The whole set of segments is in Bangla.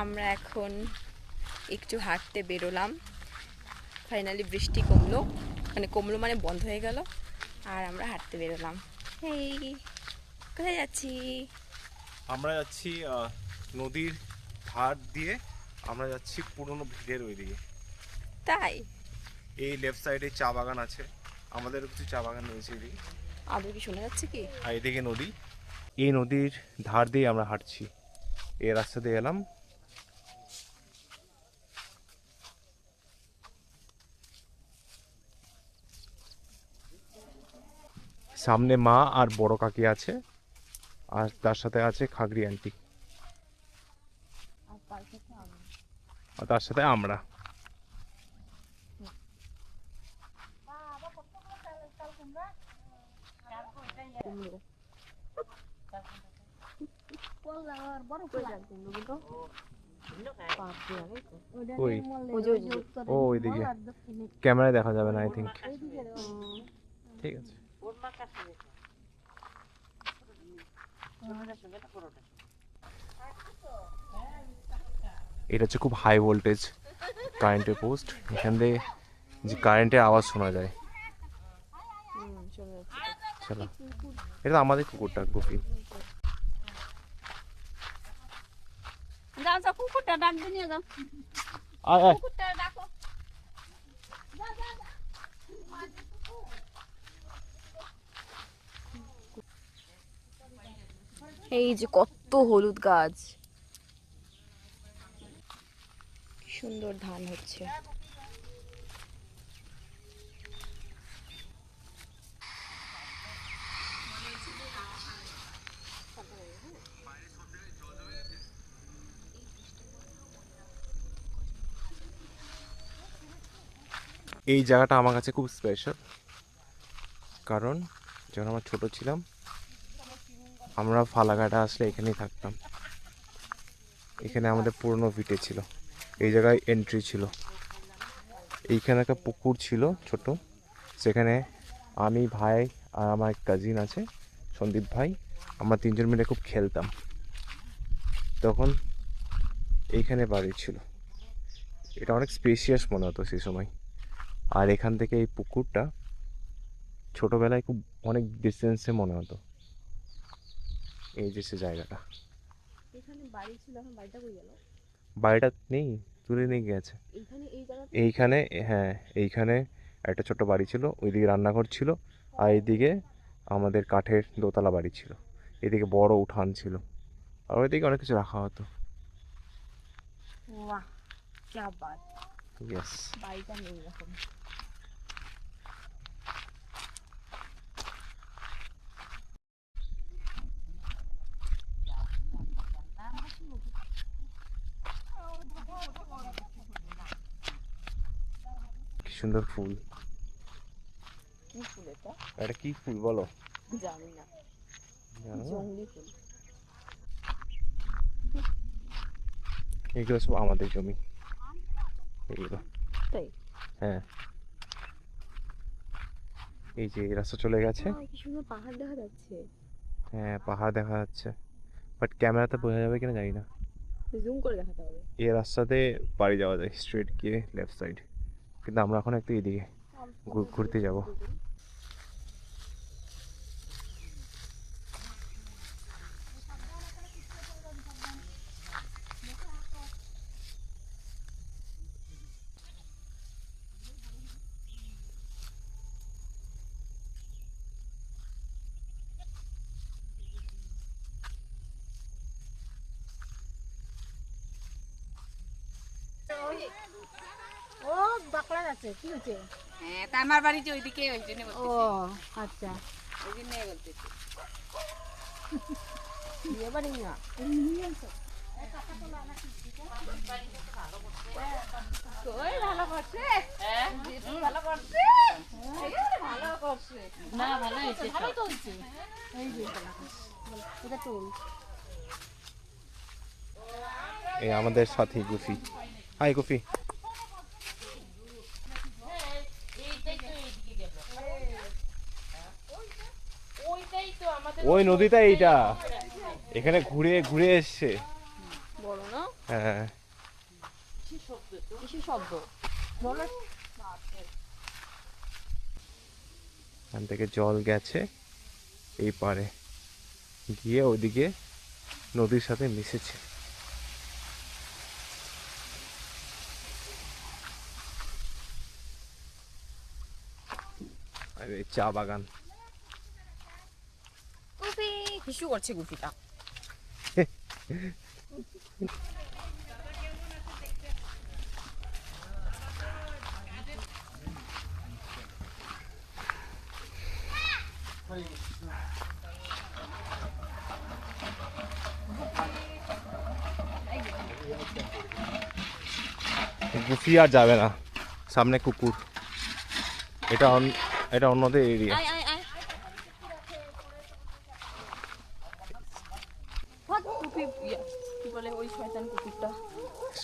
আমরা এখন একটু হাঁটতে বেরোলাম। ফাইনালি বৃষ্টি কমলো। মানে কমলো মানে বন্ধ হয়ে গেল। আর আমরা হাঁটতে বেরোলাম। এই কোথায় যাচ্ছি? আমরা যাচ্ছি নদীর ধার দিয়ে আমরা যাচ্ছি পুরনো ভিড়ের ওইদিকে। তাই? এই লেফট সাইডে চা বাগান আছে। আমাদেরও কিছু চা বাগান রয়েছে এদিকে। আদৌ কি শোনা যাচ্ছে কি? আর এদিকে নদী। এই নদীর ধার দিয়ে আমরা হাঁটছি। এই রাস্তা দিয়ে এলাম সামনে মা আর বড় কাকি আছে আর তার সাথে আছে খাগড়ি আন্টি। আর তার সাথে আমরা। ক্যামেরায় দেখা যাবে না আই থিঙ্ক ঠিক আছে। এটা হচ্ছে খুব হাই ভোল্টেজ কারেন্টের পোস্ট এখান থেকে যে কারেন্টের আওয়াজ শোনা যায়। চলো। এটা তো আমাদের কুকুরটা গুপি। যাও যাও কুকুরটা ডাক দিয়ে নিয়ে যাও। আয় আয় কুকুরটা ডাকো এই যে কত হলুদ গাছ। সুন্দর ধান হচ্ছে। এই জায়গাটা আমার কাছে খুব স্পেশাল কারণ যখন আমার ছোট ছিলাম আমরা ফালাকাটা আসলে এখানেই থাকতাম। এখানে আমাদের পুরনো ভিটে ছিল। এই জায়গায় এন্ট্রি ছিল। এইখানে একটা পুকুর ছিল ছোট। সেখানে আমি, ভাই আর আমার কাজিন আছে, সন্দীপ ভাই। আমরা তিনজন মিলে খুব খেলতাম। তখন এইখানে বাড়ি ছিল। এটা অনেক স্পেশিয়াস মনে হতো সেই সময়। আর এখান থেকে এই পুকুরটা ছোটোবেলায় খুব অনেক ডিস্টেন্সে মনে হতো। এই যে সে জায়গাটা। বাড়িটা নেই তুলে নিয়ে গেছে। এইখানে হ্যাঁ এইখানে একটা ছোট বাড়ি ছিল ওইদিকে রান্নাঘর ছিল আর এইদিকে আমাদের কাঠের দোতলা বাড়ি ছিল। এদিকে বড় উঠান ছিল আর ওইদিকে অনেক কিছু রাখা হতো। বাহ বাড়িটা নেই এখন। সুন্দর ফুল। কি ফুল এটা? এটা কি ফুল বলো? জানি না জানো? না? জঙ্গলি ফুল। এগুলো সব আমাদের জমি। এগুলো। তাই? হ্যাঁ। এই যে রাস্তা চলে গেছে। কি সুন্দর পাহাড় দেখা যাচ্ছে। হ্যাঁ পাহাড় দেখা যাচ্ছে। বাট ক্যামেরাতে বোঝা যাবে কিনা জানি না জুম করে দেখাতে হবে। এই রাস্তাতে বাড়ি যাওয়া যায় স্ট্রেট গিয়ে লেফট সাইড। কিন্তু আমরা এখন একটু এদিকে ঘুরতে যাব ও যাচ্ছে কি হচ্ছে হ্যাঁ তা আমার বাড়ি যে ওইদিকে ওই জন্য ও আচ্ছা। ওই জন্য বলতেছি। বিয়ে বাড়ি না? ভালো করছে? হ্যাঁ? ভালো করছে ভালো করছে? না ভালো হয়েছে ভালোই তো হচ্ছে এই যে এটা টুল এই আমাদের সাথী গুফি। High goofy. ওই নদীটা এইটা। এখানে ঘুরে ঘুরে এসছে। বড় না। হ্যাঁ। শব্দ? এখান থেকে জল গেছে এই পারে। গিয়ে ওদিকে নদীর সাথে মিশেছে। আর এই চা বাগান। হিসু করছে গুপিটা গুফি আর যাবে না সামনে কুকুর এটা অন- এটা অন্যদের এরিয়া আয় আয় আয় হাত গুপি ইয়া, কি বলে ওই শয়তান কুকুরটা?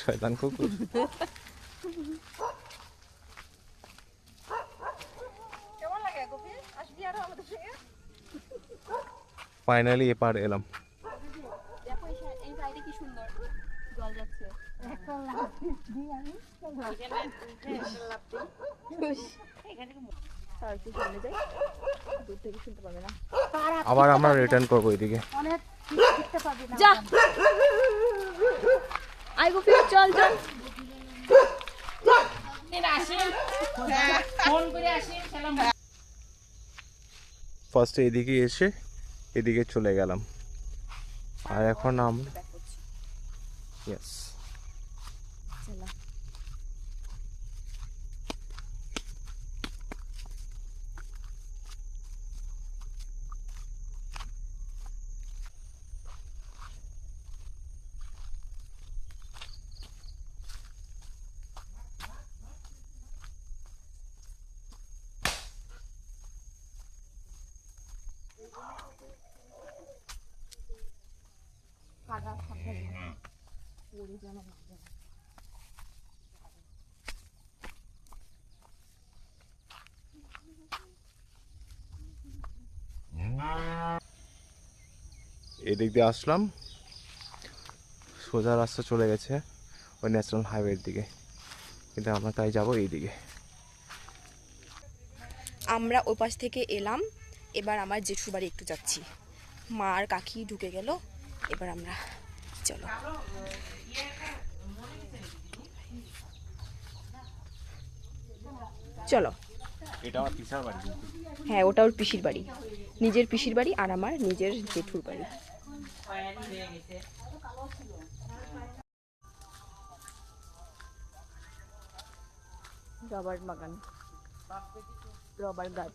শয়তান কুকুর? কেমন লাগে গোপী? আসবি আরও আমাদের সঙ্গে? ফাইনালি এপার এলাম। দেখো এই সাইডে কি সুন্দর জল যাচ্ছে। তার একটু সামনে যাই দূর থেকে শুনতে পাবে না। আবার আমরা রিটার্ন করব এদিকে। অনেক দেখতে পাবি না যা। আই গুপি চল চল। ফার্স্টে এদিকে এসে এদিকে চলে গেলাম। আর এখন আমরা ইয়েস এদিক দিয়ে আসলাম। সোজা রাস্তা চলে গেছে ওই ন্যাশনাল হাইওয়ের দিকে। কিন্তু আমরা তাই যাব এই দিকে আমরা ওই পাশ থেকে এলাম। এবার আমার জেঠুর বাড়ি একটু যাচ্ছি। মা আর কাকি ঢুকে গেল। এবার আমরা চলো। চলো। এটা আমার পিসার বাড়ি। হ্যাঁ ওটা ওর পিসির বাড়ি। নিজের পিসির বাড়ি আর আমার নিজের জেঠুর বাড়ি। রবার বাগান। রবার গাছ।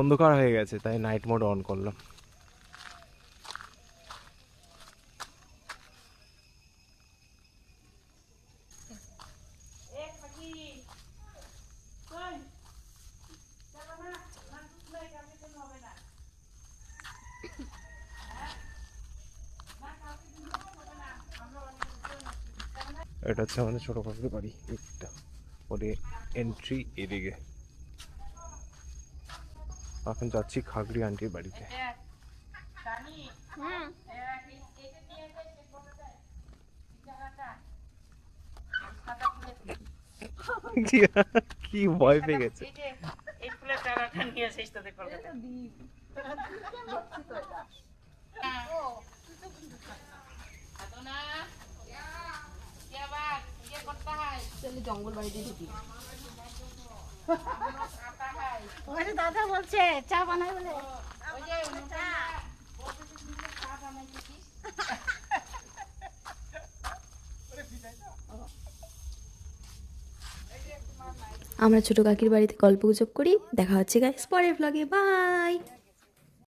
অন্ধকার হয়ে গেছে তাই নাইট মোড অন করলাম। এটা হচ্ছে আমাদের ছোট কাকুর বাড়ি এটা ওদের এন্ট্রি এদিকে। এখন যাচ্ছি খাগড়ি আন্টির বাড়িতে। কি ভয় পেয়ে গেছে? জঙ্গল বাড়িতে ঢুকি। ওখানে দাদা বলছে চা বানাই বলে। আমরা ছোট কাকির বাড়িতে গল্প গুজব করি। দেখা হচ্ছে গাইস পরের ব্লগে বাই